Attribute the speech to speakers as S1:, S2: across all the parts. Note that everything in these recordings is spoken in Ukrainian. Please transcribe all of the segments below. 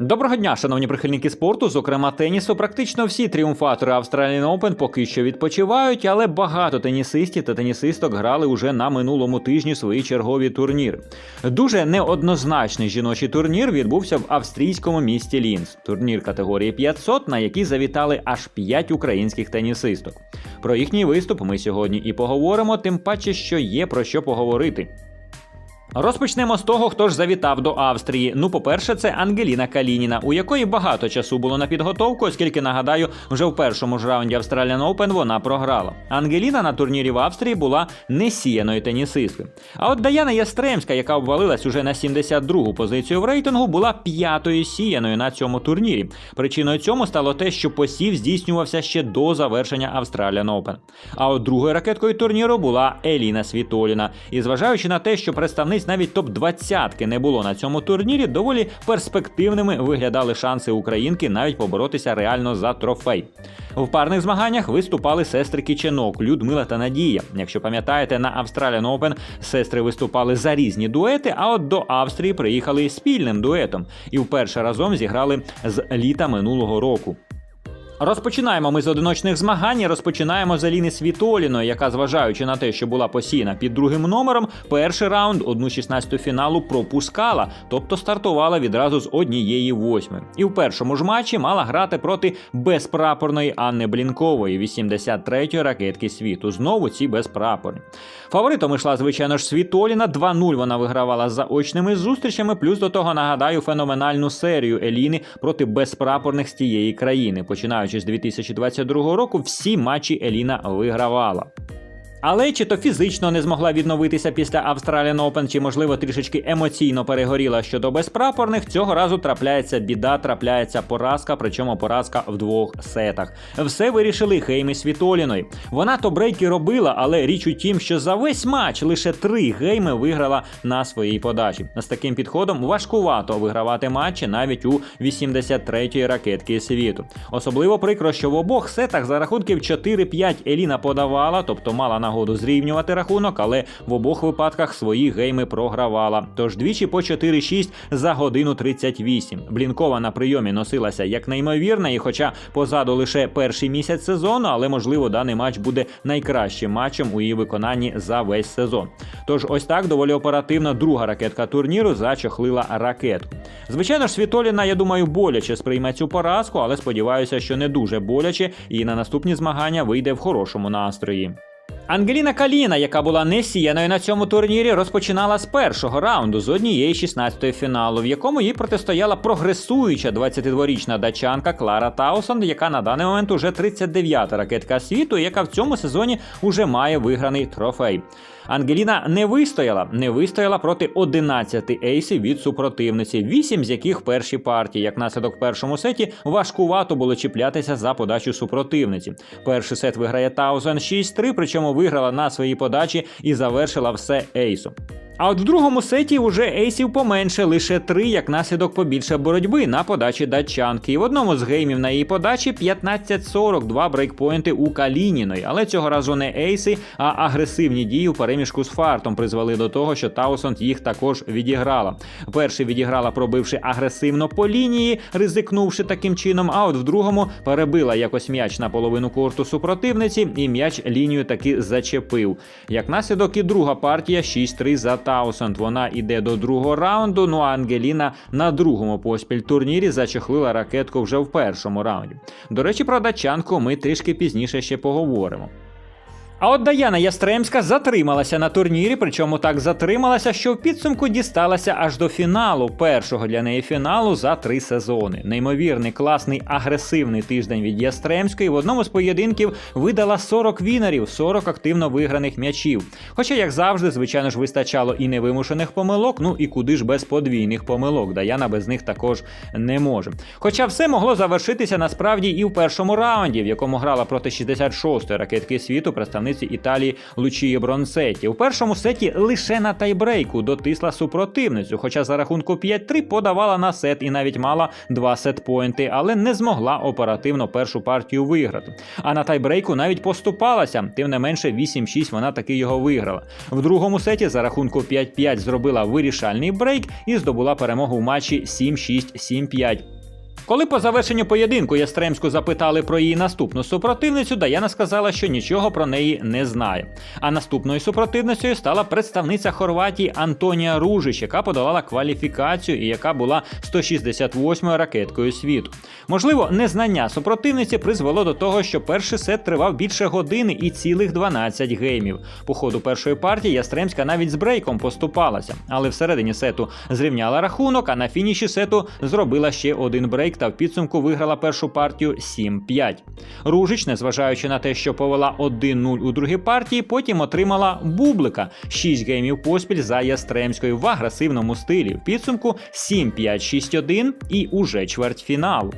S1: Доброго дня, шановні прихильники спорту, зокрема тенісу. Практично всі тріумфатори Australian Open поки що відпочивають, але багато тенісистів та тенісисток грали уже на минулому тижні свої чергові турніри. Дуже неоднозначний жіночий турнір відбувся в австрійському місті Лінц. Турнір категорії 500, на який завітали аж 5 українських тенісисток. Про їхній виступ ми сьогодні і поговоримо, тим паче, що є про що поговорити. Розпочнемо з того, хто ж завітав до Австрії. Ну, по-перше, це Ангеліна Калініна, у якої багато часу було на підготовку, оскільки нагадаю, вже в першому ж раунді Australian Open вона програла. Ангеліна на турнірі в Австрії була несіяною тенісисткою. А от Даяна Ястремська, яка обвалилась уже на 72-гу позицію в рейтингу, була п'ятою сіяною на цьому турнірі. Причиною цьому стало те, що посів здійснювався ще до завершення Australian Open. А от другою ракеткою турніру була Еліна Світоліна. І зважаючи на те, що представниць навіть топ-20 не було на цьому турнірі, доволі перспективними виглядали шанси українки навіть поборотися реально за трофей. В парних змаганнях виступали сестри Кіченок, Людмила та Надія. Якщо пам'ятаєте, на Australian Open сестри виступали за різні дуети, а от до Австрії приїхали спільним дуетом і вперше разом зіграли з літа минулого року. Розпочинаємо ми з одиночних змагань. Розпочинаємо з Аліни Світоліної, яка, зважаючи на те, що була посіяна під другим номером, перший раунд, одну 16 фіналу пропускала, тобто стартувала відразу з однієї восьми. І в першому ж матчі мала грати проти безпрапорної Анни Блінкової, 83-ї ракетки світу. Знову ці безпрапорні. Фаворитом йшла, звичайно ж, Світоліна. 2-0 вона вигравала з заочними зустрічами. Плюс до того нагадаю феноменальну серію Еліни проти безпрапорних з тієї країни. Починаючи з 2022 року, всі матчі Еліна вигравала. Але чи то фізично не змогла відновитися після Australian Open, чи можливо трішечки емоційно перегоріла щодо безпрапорних, цього разу трапляється біда, трапляється поразка, причому поразка в двох сетах. Все вирішили Хеймі Світоліної. Вона то брейки робила, але річ у тім, що за весь матч лише три гейми виграла на своїй подачі. З таким підходом важкувато вигравати матчі навіть у 83-ї ракетки світу. Особливо прикро, що в обох сетах за рахунків 4-5 Еліна подавала, тобто мала нагоду зрівнювати рахунок, але в обох випадках свої гейми програвала. Тож двічі по 4-6 за годину 38. Блінкова на прийомі носилася як неймовірна, і хоча позаду лише перший місяць сезону, але можливо даний матч буде найкращим матчем у її виконанні за весь сезон. Тож ось так доволі оперативно друга ракетка турніру зачохлила ракетку. Звичайно ж, Світоліна, я думаю, боляче сприйме цю поразку, але сподіваюся, що не дуже боляче, і на наступні змагання вийде в хорошому настрої. Ангеліна Каліна, яка була не сіяною на цьому турнірі, розпочинала з першого раунду з однієї 16-ї фіналу, в якому їй протистояла прогресуюча 22-річна дачанка Клара Таусон, яка на даний момент уже 39-та ракетка світу, яка в цьому сезоні уже має виграний трофей. Ангеліна не вистояла, не вистояла проти 11 ейсів від супротивниці, 8 з яких першій партії. Як наслідок в першому сеті важкувато було чіплятися за подачу супротивниці. Перший сет виграє Таузен 6-3, причому виграла на своїй подачі і завершила все ейсом. А от в другому сеті уже ейсів поменше, лише три, як наслідок побільше боротьби на подачі датчанки. І в одному з геймів на її подачі 15-42 брейкпоінти у Калініної. Але цього разу не ейси, а агресивні дії у переміжку з фартом призвели до того, що Таусонд їх також відіграла. Перший відіграла, пробивши агресивно по лінії, ризикнувши таким чином. А от в другому перебила якось м'яч на половину корту супротивниці, і м'яч лінію таки зачепив. Як наслідок, і друга партія 6-3 за Таусенд. Вона йде до другого раунду. Ну а Ангеліна на другому поспіль турнірі зачехлила ракетку вже в першому раунді. До речі, про датчанку ми трішки пізніше ще поговоримо. А от Даяна Ястремська затрималася на турнірі, причому так затрималася, що в підсумку дісталася аж до фіналу, першого для неї фіналу за три сезони. Неймовірний, класний, агресивний тиждень від Ястремської в одному з поєдинків видала 40 вінерів, 40 активно виграних м'ячів. Хоча, як завжди, звичайно ж, вистачало і невимушених помилок, ну і куди ж без подвійних помилок. Даяна без них також не може. Хоча все могло завершитися насправді і в першому раунді, в якому грала проти 66-ї ракетки світу представник представниці Італії Лучії Бронсеті. У першому сеті лише на тайбрейку дотисла супротивницю, хоча за рахунку 5-3 подавала на сет і навіть мала два сетпойнти, але не змогла оперативно першу партію виграти. А на тайбрейку навіть поступалася, тим не менше 8-6 вона таки його виграла. В другому сеті за рахунку 5-5 зробила вирішальний брейк і здобула перемогу в матчі 7-6, 7-5. Коли по завершенню поєдинку Ястремську запитали про її наступну супротивницю, Даяна сказала, що нічого про неї не знає. А наступною супротивницею стала представниця Хорватії Антонія Ружич, яка подолала кваліфікацію і яка була 168-ю ракеткою світу. Можливо, незнання супротивниці призвело до того, що перший сет тривав більше години і цілих 12 геймів. По ходу першої партії Ястремська навіть з брейком поступалася, але всередині сету зрівняла рахунок, а на фініші сету зробила ще один брейк та в підсумку виграла першу партію 7-5. Ружич, незважаючи на те, що повела 1-0 у другій партії, потім отримала бублика 6 геймів поспіль за Ястремською в агресивному стилі. В підсумку 7-5-6-1 і уже чвертьфіналу.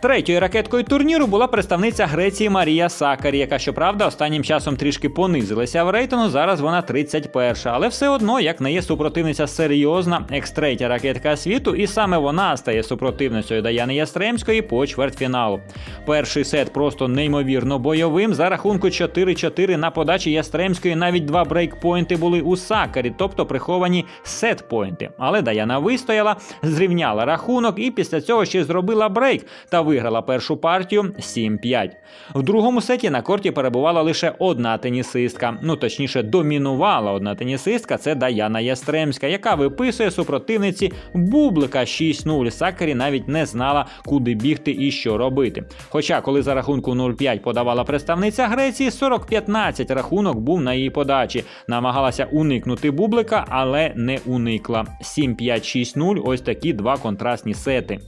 S1: Третьою ракеткою турніру була представниця Греції Марія Сакарі, яка, щоправда, останнім часом трішки понизилася в рейтингу. Зараз вона 31 але все одно, як не є супротивниця серйозна, екс-третя ракетка світу, і саме вона стає супротивницею Даяни Ястремської по чвертьфіналу. Перший сет просто неймовірно бойовим. За рахунку 4-4 на подачі Ястремської навіть два брейкпойнти були у Сакарі, тобто приховані сетпойнти. Але Даяна вистояла, зрівняла рахунок і після цього ще зробила брейк та виграла першу партію 7-5. В другому сеті на корті перебувала лише одна тенісистка. Ну точніше, домінувала одна тенісистка. Це Даяна Ястремська, яка виписує супротивниці бублика 6-0. Сакарі навіть не знала, куди бігти і що робити. Хоча, коли за рахунку 0-5 подавала представниця Греції, 40-15 рахунок був на її подачі. Намагалася уникнути бублика, але не уникла. 7-5-6-0 ось такі два контрастні сети.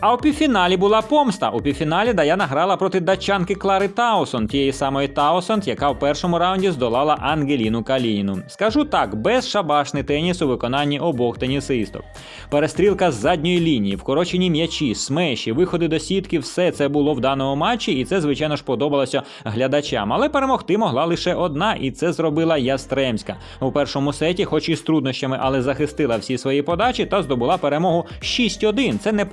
S1: А у півфіналі була помста. У півфіналі Даяна грала проти датчанки Клари Таусон, тієї самої Таусон, яка в першому раунді здолала Ангеліну Калініну. Скажу так, безшабашний теніс у виконанні обох тенісисток. Перестрілка з задньої лінії, вкорочені м'ячі, смеші, виходи до сітки, все це було в даному матчі, і це, звичайно ж, подобалося глядачам. Але перемогти могла лише одна, і це зробила Ястремська. У першому сеті, хоч і з труднощами, але захистила всі свої подачі та здобула перемогу 6-1. Це не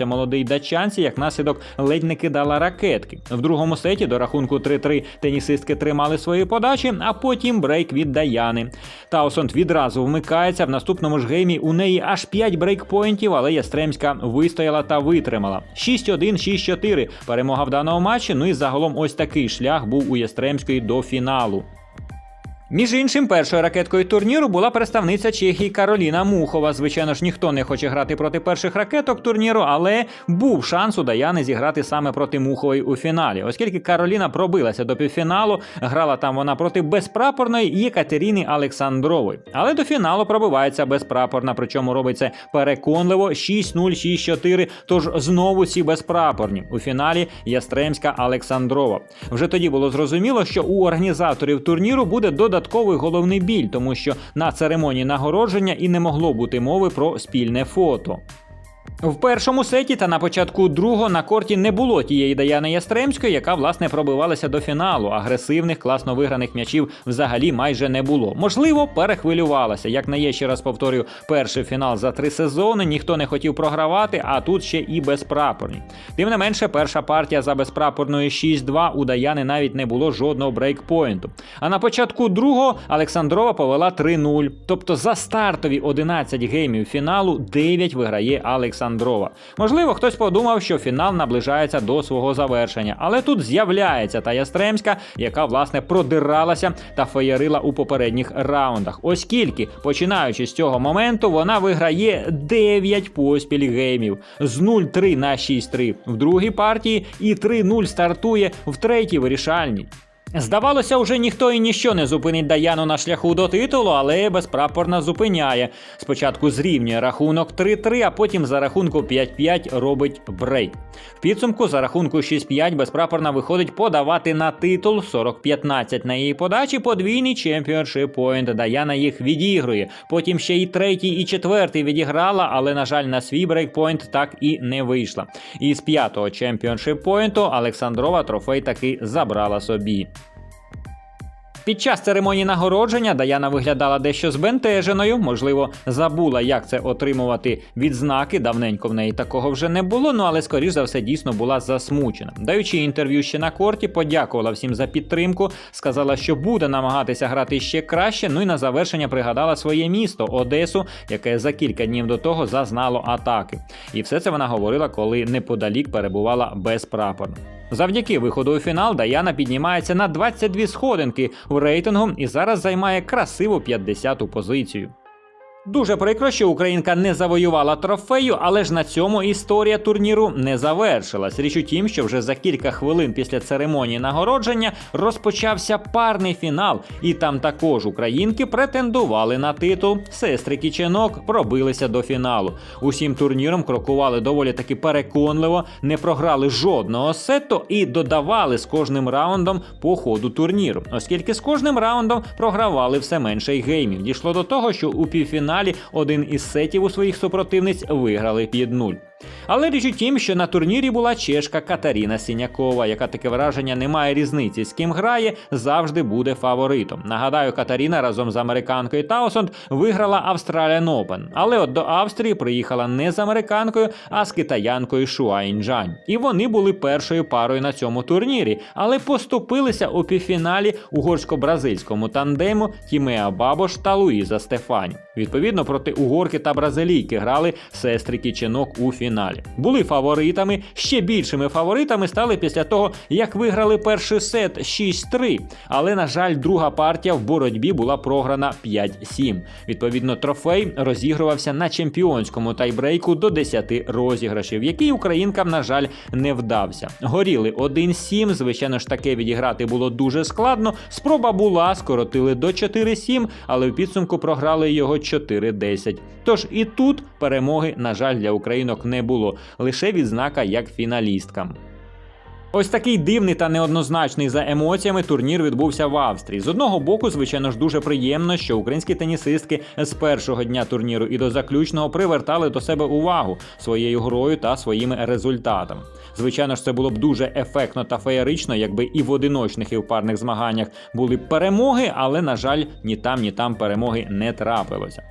S1: подобалося молодий датчанці, як наслідок ледь не кидала ракетки. В другому сеті до рахунку 3-3 тенісистки тримали свої подачі, а потім брейк від Даяни. Таусонд відразу вмикається. В наступному ж геймі у неї аж 5 брейкпойнтів, але Ястремська вистояла та витримала. 6-1, 6-4 перемога в даному матчі. Ну і загалом ось такий шлях був у Ястремської до фіналу. Між іншим, першою ракеткою турніру була представниця Чехії Кароліна Мухова. Звичайно ж, ніхто не хоче грати проти перших ракеток турніру, але був шанс у Даяни зіграти саме проти Мухової у фіналі. Оскільки Кароліна пробилася до півфіналу, грала там вона проти безпрапорної Єкатеріни Олександрової. Але до фіналу пробивається безпрапорна, причому робить це переконливо 6-0, 6-4, Тож знову всі безпрапорні. У фіналі Ястремська Олександрова. Вже тоді було зрозуміло, що у організаторів турніру буде додатково додатковий головний біль, тому що на церемонії нагородження і не могло бути мови про спільне фото. В першому сеті та на початку другого на корті не було тієї Даяни Ястремської, яка власне пробивалася до фіналу. Агресивних, класно виграних м'ячів взагалі майже не було. Можливо, перехвилювалася. Як не є, ще раз повторюю, перший фінал за три сезони, ніхто не хотів програвати, а тут ще і безпрапорні. Тим не менше, перша партія за безпрапорною 6-2 у Даяни навіть не було жодного брейкпойнту. А на початку другого Олександрова повела 3-0. Тобто за стартові 11 геймів фіналу 9 виграє Олександрова. Олександрова. Можливо, хтось подумав, що фінал наближається до свого завершення, але тут з'являється та Ястремська, яка власне продиралася та феєрила у попередніх раундах. Оскільки, починаючи з цього моменту, вона виграє 9 поспіль геймів з 0-3 на 6-3 в другій партії і 3-0 стартує в третій вирішальній. Здавалося, вже ніхто і ніщо не зупинить Даяну на шляху до титулу, але безпрапорна зупиняє. Спочатку зрівнює рахунок 3-3, а потім за рахунку 5-5 робить брейк. В підсумку за рахунку 6-5 безпрапорна виходить подавати на титул 40-15 на її подачі. Подвійний чемпіоншип поінт. Даяна їх відігрує. Потім ще і третій, і четвертий відіграла, але, на жаль, на свій брейкпойнт так і не вийшла. І з п'ятого чемпіоншип поінту Олександрова трофей таки забрала собі. Під час церемонії нагородження Даяна виглядала дещо збентеженою, можливо, забула, як це отримувати відзнаки. Давненько в неї такого вже не було. Ну але скоріш за все дійсно була засмучена. Даючи інтерв'ю ще на корті, подякувала всім за підтримку. Сказала, що буде намагатися грати ще краще. Ну і на завершення пригадала своє місто Одесу, яке за кілька днів до того зазнало атаки. І все це вона говорила, коли неподалік перебувала безпрапорно. Завдяки виходу у фінал Даяна піднімається на 22 сходинки в рейтингу і зараз займає красиву 50-ту позицію. Дуже прикро, що українка не завоювала трофею, але ж на цьому історія турніру не завершилась. Річ у тім, що вже за кілька хвилин після церемонії нагородження розпочався парний фінал, і там також українки претендували на титул. Сестри Кіченок пробилися до фіналу. Усім турніром крокували доволі таки переконливо, не програли жодного сету і додавали з кожним раундом по ходу турніру, оскільки з кожним раундом програвали все менше й геймів. Дійшло до того, що у півфіналі один із сетів у своїх супротивниць виграли під нуль. Але річ у тім, що на турнірі була чешка Катаріна Сінякова, яка таке враження не має різниці, з ким грає, завжди буде фаворитом. Нагадаю, Катаріна разом з американкою Таусонд виграла Australian Open, але от до Австрії приїхала не з американкою, а з китаянкою Шуаінджань. І вони були першою парою на цьому турнірі, але поступилися у півфіналі угорсько-бразильському тандему Тімеа Бабош та Луїза Стефані. Відповідно, проти угорки та бразилійки грали сестри Кіченок у фіналі. Були фаворитами, ще більшими фаворитами стали після того, як виграли перший сет 6-3. Але, на жаль, друга партія в боротьбі була програна 5-7. Відповідно, трофей розігрувався на чемпіонському тайбрейку до 10 розіграшів, який українкам, на жаль, не вдався. Горіли 1-7. Звичайно ж, таке відіграти було дуже складно. Спроба була, скоротили до 4-7, але в підсумку програли його 4-10. Тож і тут перемоги, на жаль, для українок було, лише відзнака як фіналісткам. Ось такий дивний та неоднозначний за емоціями турнір відбувся в Австрії. З одного боку, звичайно ж, дуже приємно, що українські тенісистки з першого дня турніру і до заключного привертали до себе увагу своєю грою та своїми результатами. Звичайно ж, це було б дуже ефектно та феєрично, якби і в одиночних, і в парних змаганнях були перемоги, але на жаль, ні там, ні там перемоги не трапилося.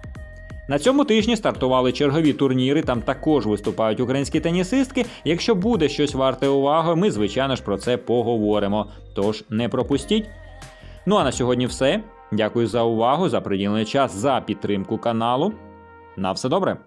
S1: На цьому тижні стартували чергові турніри. Там також виступають українські тенісистки. Якщо буде щось варте уваги, ми звичайно ж про це поговоримо. Тож не пропустіть. Ну а на сьогодні все. Дякую за увагу, за приділений час, за підтримку каналу. На все добре.